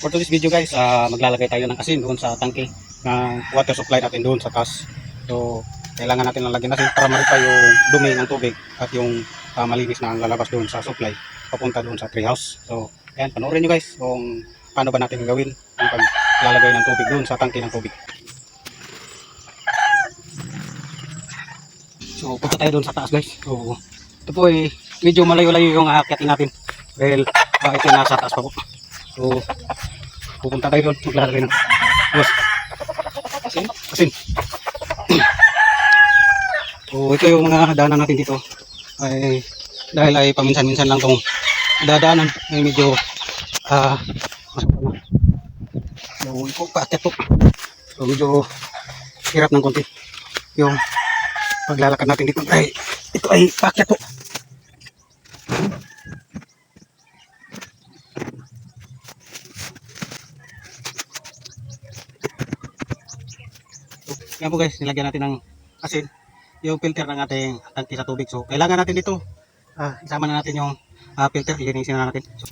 For today's video guys, ah, maglalagay tayo ng asin doon sa tangke ng water supply natin doon sa taas. So, kailangan natin lang lagyan asin para marita yung dumi ng tubig at yung ah, malinis na ang lalabas doon sa supply papunta doon sa treehouse. So, ayan, panoorin nyo guys kung paano ba natin gawin ang paglalagay ng tubig doon sa tangke ng tubig. So, punta tayo doon sa taas guys. So, ito po eh, medyo malayo-layo yung aakyatin natin. Dahil uh, ito nasa taas pa po. So, pupunta tayo doon. Maglalagay ng yes. Asin? Asin. so, ito yung mga daanan natin dito. Ay, dahil ay paminsan-minsan lang tong dadaanan. Ay medyo ah masama na. So, ito paakyat po. So, medyo hirap ng konti. Yung paglalakad natin dito ay ito ay paakyat po. Yan po guys, nilagyan natin ng asin yung filter ng ating tangki sa tubig. So, kailangan natin dito ah, isama na natin yung ah, filter, ilinisin na natin. So,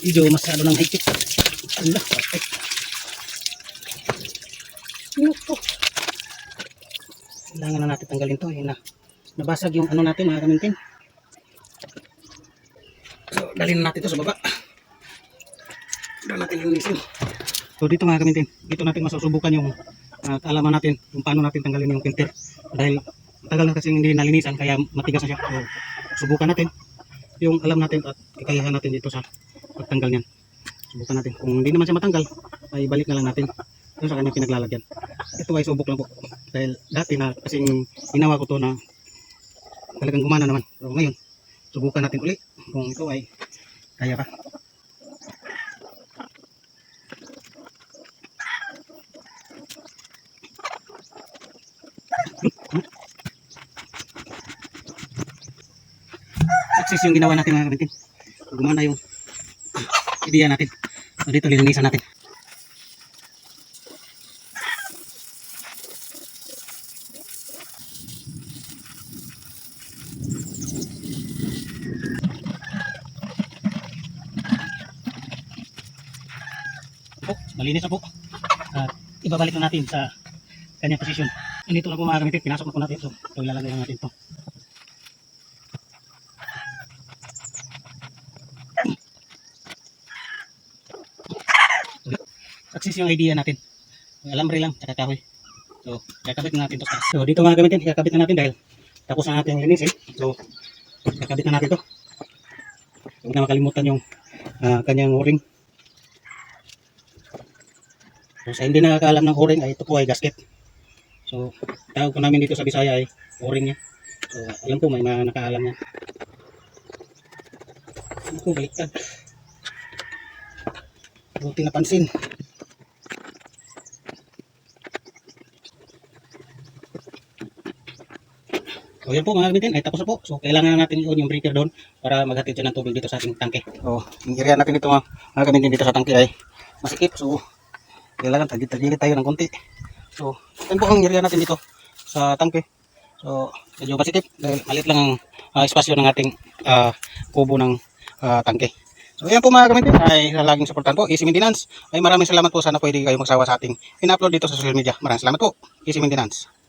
medyo masyado ng higpit. Allah, perfect. To? Kailangan na natin tanggalin to. Yun na. Nabasag yung ano natin mga kamintin. Dalhin na natin to sa baba. Doon natin linisin. So, dito mga kamintin. Dito natin masusubukan yung uh, kaalaman natin kung paano natin tanggalin yung filter. Dahil tagal na kasi hindi nalinisan kaya matigas na siya. So, subukan natin yung alam natin at kakayahan natin dito sa pagtanggal niyan. Subukan natin. Kung hindi naman siya matanggal, ay balik na lang natin doon sa kanyang pinaglalagyan. Ito ay subok lang po. Dahil dati na kasing ginawa ko to na talagang gumana naman. So ngayon, subukan natin uli kung ito ay kaya pa. Success yung ginawa natin mga kapatid. Gumana yung idea natin. So dito lilinisan natin. Po, malinis na po. At ibabalik na natin sa kanyang posisyon. Nandito na po mga gamitin, pinasok na po natin. So, ito ilalagay na natin ito. Success yung idea natin. Alambre lang, tsaka kahoy. So, kakabit na natin ito. So, dito mga gamitin, kakabit na natin dahil tapos na natin linisin. So, kakabit na natin ito. Huwag na makalimutan yung ah, kanyang o-ring. So, sa hindi nakakaalam ng o-ring, ay ito po ay gasket. So, tawag po namin dito sa Bisaya ay o-ring niya. So, alam po, may mga nakaalam niya. Ano po, baliktad. Buti napansin. So, yan po mga kamitin, ay tapos na po. So, kailangan na natin i-on yung breaker doon para maghatid siya ng tubig dito sa ating tangke. So, yung area natin dito mga, mga kamitin dito sa tangke ay masikip. So, kailangan tagit-tagit tayo ng konti. So, yan po ang area natin dito sa tangke. So, medyo masikip dahil maliit lang ang ah, espasyo ng ating ah, kubo ng ah, tangke. So, yan po mga kamitin ay laging supportan po. Easy Maintenance. Ay maraming salamat po. Sana pwede kayo magsawa sa ating in-upload dito sa social media. Maraming salamat po. Easy Maintenance.